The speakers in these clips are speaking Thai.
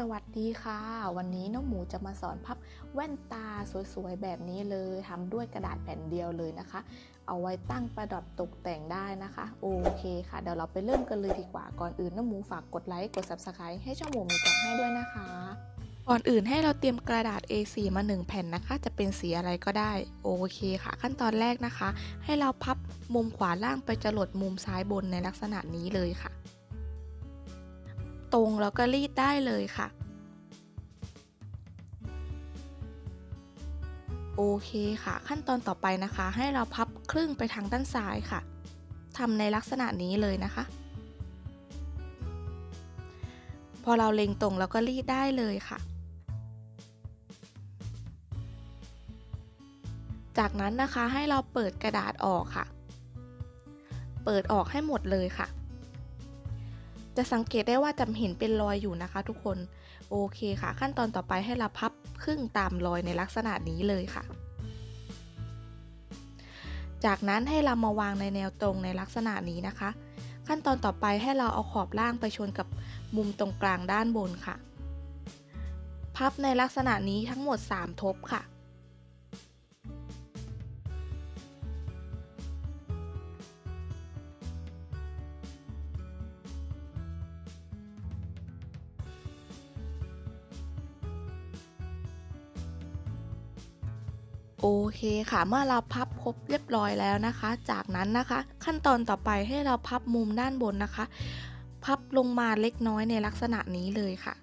สวัสดีค่ะ วันนี้น้องหมูจะมาสอนพับแว่นตาสวยๆแบบนี้เลยทำด้วยกระดาษแผ่นเดียวเลยนะคะ เอาไว้ตั้งประดับตกแต่งได้นะคะ โอเคค่ะ เดี๋ยวเราไปเริ่มกันเลยดีกว่าก่อนอื่นน้องหมูฝากกดไลค์กด subscribe ให้ช่องหมูมีกันให้ด้วยนะคะ ก่อนอื่นให้เราเตรียมกระดาษ A4 มา 1 แผ่นนะคะ จะเป็นสีอะไรก็ได้ โอเคค่ะ ขั้นตอนแรกนะคะ ให้เราพับมุมขวาล่างไปจรดมุมซ้ายบนในลักษณะนี้เลยค่ะ ตรงแล้วก็รีดได้เลยค่ะ โอเคค่ะ ขั้นตอนต่อไปนะคะ ให้เราพับครึ่งไปทางด้านซ้ายค่ะทำในลักษณะนี้เลยนะคะ พอเราเล็งตรงแล้วก็รีดได้เลยค่ะจากนั้นนะคะให้เราเปิดกระดาษออกค่ะ เปิดออกให้หมดเลยค่ะ จะสังเกตได้ว่าจะเห็นเป็นรอยอยู่นะคะ ทุกคน โอเคค่ะ ขั้นตอนต่อไปให้เราพับครึ่งตามรอยในลักษณะนี้เลยค่ะ จากนั้นให้เรามาวางในแนวตรงในลักษณะนี้นะคะ ขั้นตอนต่อไปให้เราเอาขอบล่างไปชนกับมุมตรงกลางด้านบนค่ะ พับในลักษณะนี้ทั้งหมด 3 ทบค่ะ โอเคค่ะ เมื่อเราพับครบเรียบร้อยแล้วนะคะ จากนั้นนะคะ ขั้นตอนต่อไปให้เราพับมุมด้านบนนะคะ พับลงมาเล็กน้อยในลักษณะนี้เลยค่ะ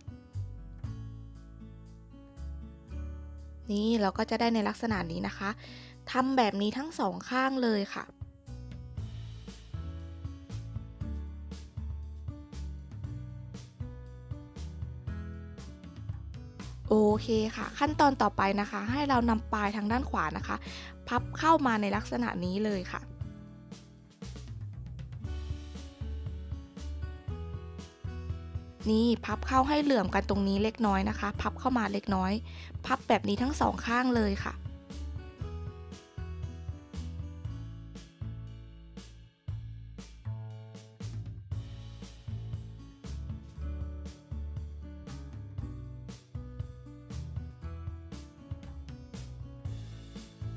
นี่เราก็จะได้ในลักษณะนี้นะคะทำแบบนี้ทั้งสองข้างเลยค่ะ โอเคค่ะ ขั้นตอนต่อไปนะคะ ให้เรานำปลายทางด้านขวานะคะ พับเข้ามาในลักษณะนี้เลยค่ะนี่พับเข้าให้เหลื่อมกันตรงนี้เล็กน้อยนะคะ พับเข้ามาเล็กน้อย พับแบบนี้ทั้งสองข้างเลยค่ะ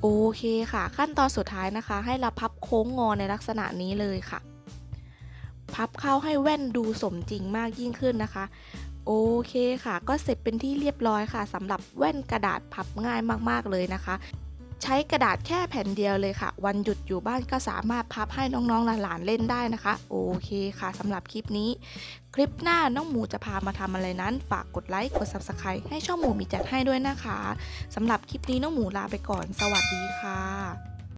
โอเคค่ะ ขั้นตอนสุดท้ายนะคะ ให้เราพับโค้งงอในลักษณะนี้เลยค่ะ พับเข้าให้แว่นดูสมจริงมากยิ่งขึ้นนะคะ โอเคค่ะ ก็เสร็จเป็นที่เรียบร้อยค่ะสำหรับแว่นกระดาษพับง่ายมากๆเลยนะคะ ใช้กระดาษแค่แผ่นเดียวเลยค่ะ วันหยุดอยู่บ้านก็สามารถพับให้น้องๆหลานๆเล่นได้นะคะ โอเคค่ะสำหรับคลิปนี้ คลิปหน้าน้องหมูจะพามาทำอะไรนั้น ฝากกดไลค์กด subscribe ให้ช่องหมูมีจัดให้ด้วยนะคะสำหรับคลิปนี้น้องหมูลาไปก่อน สวัสดีค่ะ